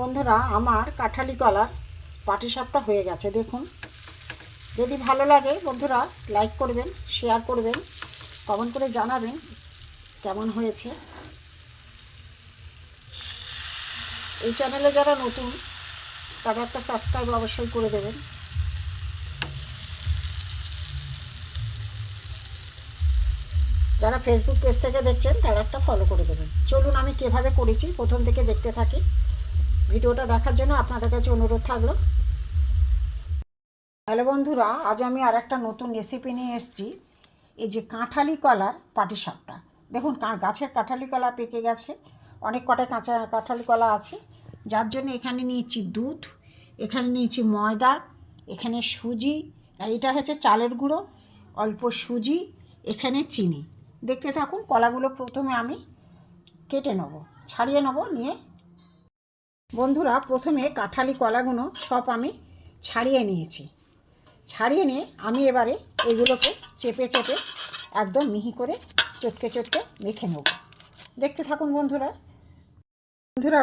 বন্ধুরা, আমার কাঁঠালি কলার পাটিসাপটা হয়ে গেছে, দেখুন। যদি ভালো লাগে বন্ধুরা, লাইক করবেন, শেয়ার করবেন, কমেন্ট করে জানাবেন কেমন হয়েছে। এই চ্যানেলে যারা নতুন, তারা একটা সাবস্ক্রাইব অবশ্যই করে দেবেন। যারা ফেসবুক পেজ থেকে দেখছেন, তারা একটা ফলো করে দেবেন। চলুন আমি কীভাবে করেছি, প্রথম থেকে দেখতে থাকি। ভিডিওটা দেখার জন্য আপনাদের কাছে অনুরোধ থাকল। হ্যালো বন্ধুরা, আজ আমি আর একটা নতুন রেসিপি নিয়ে এসেছি। এই যে কাঁঠালি কলার পাটি পাটিসাপটা দেখুন গাছের কাঁঠালি কলা পেকে গেছে। অনেক কটায় কাঁচা কাঁঠালি কলা আছে। যার জন্য এখানে নিয়েছি দুধ, এখানে নিয়েছি ময়দা, এখানে সুজি এটা হচ্ছে চালের গুঁড়ো, অল্প সুজি, এখানে চিনি। দেখতে থাকুন, কলাগুলো প্রথমে আমি কেটে নেব, ছাড়িয়ে নেব, নিয়ে বন্ধুরা, প্রথমে কাঁঠালি কলাগুলো সব আমি ছাড়িয়ে নিয়েছি। ছাড়িয়ে নিয়ে আমি এবারে এগুলোকে চেপে চেপে একদম মিহি করে চটকে চটকে মেখে নেব। দেখতে থাকুন বন্ধুরা। বন্ধুরা,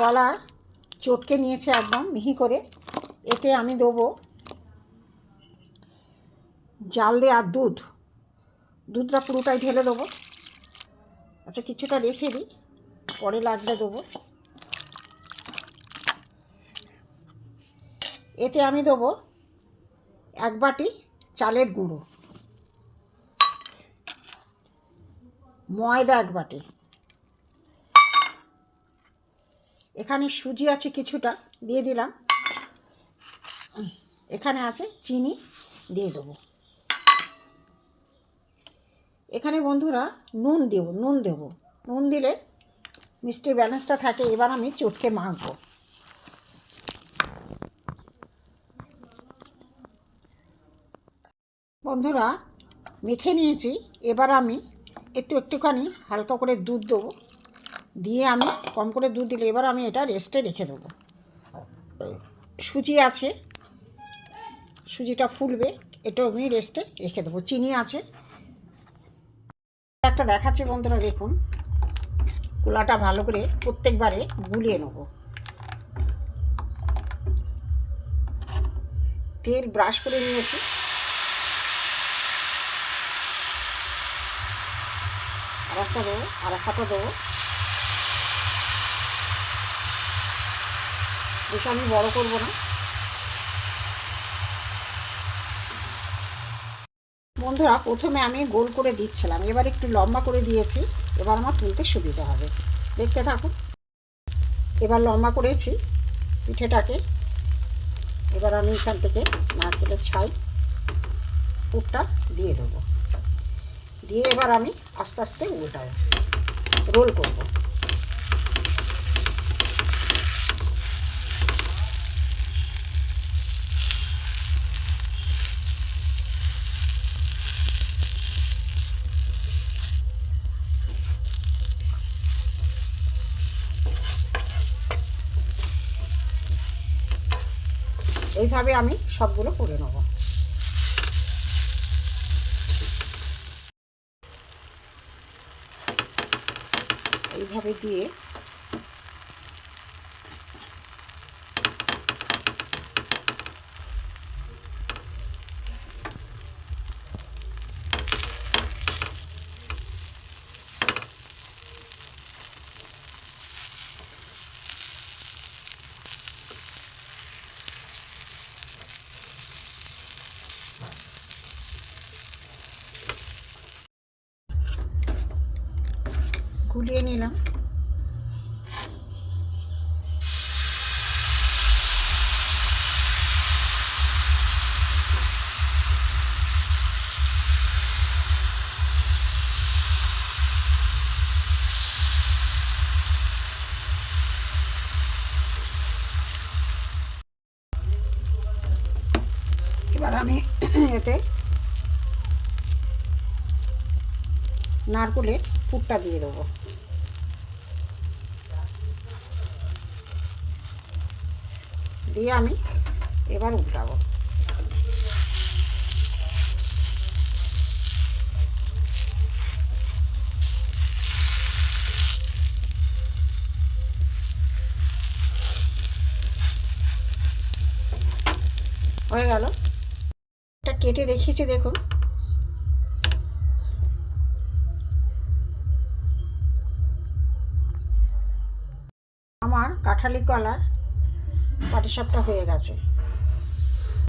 কলা চটকে নিয়েছে একদম মিহি করে। এতে আমি দেবো জাল দেওয়ার দুধ। দুধটা পুরোটাই ঢেলে দেবো। আচ্ছা কিছুটা রেখে দিই, পরে লাগলে দেবো। এতে আমি দেবো এক বাটি চালের গুঁড়ো। ময়দা এক বাটি। এখানে সুজি আছে কিছুটা, দিয়ে দিলাম। এখানে আছে চিনি, দিয়ে দেবো। এখানে বন্ধুরা নুন দেব নুন দেব। নুন দিলে মিষ্টির ব্যালেন্সটা থাকে, এবার আমি চটকে মাখবো। বন্ধুরা, মেখে নিয়েছি। এবার আমি একটু একটুখানি হালকা করে দুধ দেবো। দিয়ে আমি কম করে দুধ দিলে এবার আমি এটা রেস্টে রেখে দেবো। সুজি আছে, সুজিটা ফুলবে এটা আমি রেস্টে রেখে দেবো। চিনি আছে। একটা দেখাচ্ছি বন্ধুরা, দেখুন। কুলাটা ভালো করে প্রত্যেকবারে গুলিয়ে নেব। তেল ব্রাশ করে নিয়েছি। আর দেবো আর একটা দেবো। বেশি আমি বড় করব না। বন্ধুরা, প্রথমে আমি গোল করে দিচ্ছিলাম, এবার একটু লম্বা করে দিয়েছি, এবার আমার তুলতে সুবিধা হবে। দেখতে থাকুন। এবার লম্বা করেছি পিঠেটাকে। এবার আমি এখান থেকে নারকেলের ছাই, পুরটা দিয়ে দেবো। দিয়ে এবার আমি আস্তে আস্তে উল্টাবো। রোল করব। এইভাবে আমি সবগুলো করে নেব। এইভাবে দিয়ে গুলিয়ে নিলাম এবার আমি এতে নারকলের ফুটটা দিয়ে দেবো। দিয়ে আমি এবার উল্টাবো। হয়ে গেল। এটা কেটে দেখিয়েছি দেখুন। কাঁঠালি কলার পাটিসাপটা হয়ে গেছে।